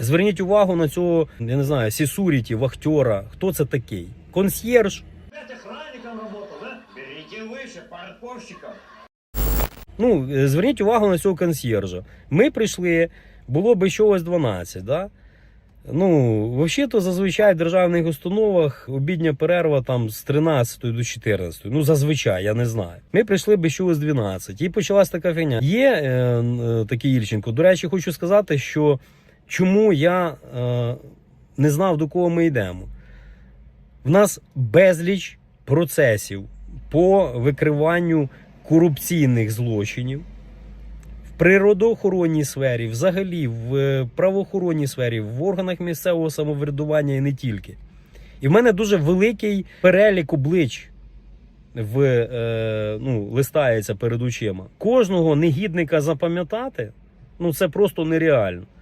Зверніть увагу на цього, я не знаю, сісуріті, вахтера. Хто це такий? Консьєрж. Выше, парковщиком. Ну, е, зверніть увагу на цього консьєржа. Ми прийшли, було би чогось 12, да? Ну, взагалі-то зазвичай в державних установах обідня перерва там з 13 до 14. Ну, зазвичай, я не знаю. Ми прийшли би чогось 12. І почалась така фігня. Є е, е, такий Ільченко. До речі, хочу сказати, що чому я е, не знав, до кого ми йдемо. В нас безліч процесів по викриванню корупційних злочинів в природоохоронній сфері, взагалі в е, правоохоронній сфері, в органах місцевого самоврядування і не тільки. І в мене дуже великий перелік облич в, е, ну, листається перед очима. Кожного негідника запам'ятати ну це просто нереально.